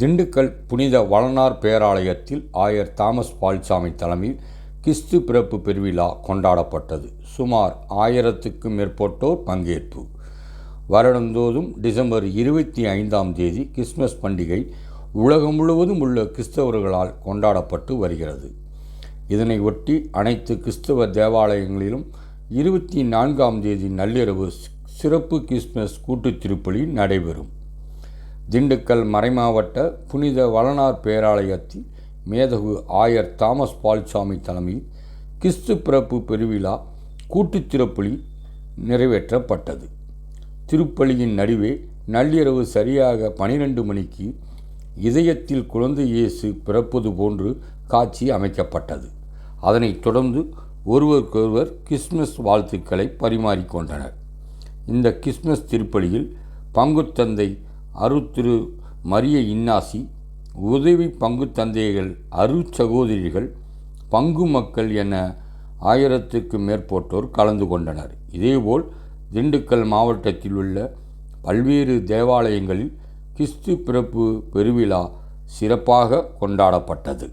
திண்டுக்கல் புனித வளனார் பேராலயத்தில் ஆயர் தாமஸ் பால்சாமி தலைமையில் கிறிஸ்து பிறப்பு பெருவிழா கொண்டாடப்பட்டது. சுமார் ஆயிரத்துக்கும் மேற்பட்டோர் பங்கேற்பு. வருடந்தோறும் டிசம்பர் இருபத்தி ஐந்தாம் தேதி கிறிஸ்மஸ் பண்டிகை உலகம் முழுவதும் உள்ள கிறிஸ்தவர்களால் கொண்டாடப்பட்டு வருகிறது. இதனை ஒட்டி அனைத்து கிறிஸ்தவ தேவாலயங்களிலும் இருபத்தி நான்காம் தேதி நள்ளிரவு சிறப்பு கிறிஸ்மஸ் கூட்டுத் திருப்பலி நடைபெறும். திண்டுக்கல் மறைமாவட்ட புனித வளனார் பேராலயத்தில் மேதகு ஆயர் தாமஸ் பால்சாமி தலைமையில் கிறிஸ்து பிறப்பு பெருவிழா கூட்டுத் திருப்பலி நிறைவேற்றப்பட்டது. திருப்பலியின் நடுவே நள்ளிரவு சரியாக பனிரெண்டு மணிக்கு இதயத்தில் குழந்தை இயேசு பிறப்பது போன்று காட்சி அமைக்கப்பட்டது. அதனைத் தொடர்ந்து ஒருவருக்கொருவர் கிறிஸ்மஸ் வாழ்த்துக்களை பரிமாறிக்கொண்டனர் இந்த கிறிஸ்மஸ் திருப்பலியில் பங்குத்தந்தை அருத்திரு மரிய இன்னாசி உதவி பங்கு தந்தைகள் அருட்சகோதரிகள் பங்கு மக்கள் என ஆயிரத்துக்கு மேற்பட்டோர் கலந்து கொண்டனர். இதேபோல் திண்டுக்கல் மாவட்டத்தில் உள்ள பல்வேறு தேவாலயங்களில் கிறிஸ்து பிறப்பு பெருவிழா சிறப்பாக கொண்டாடப்பட்டது.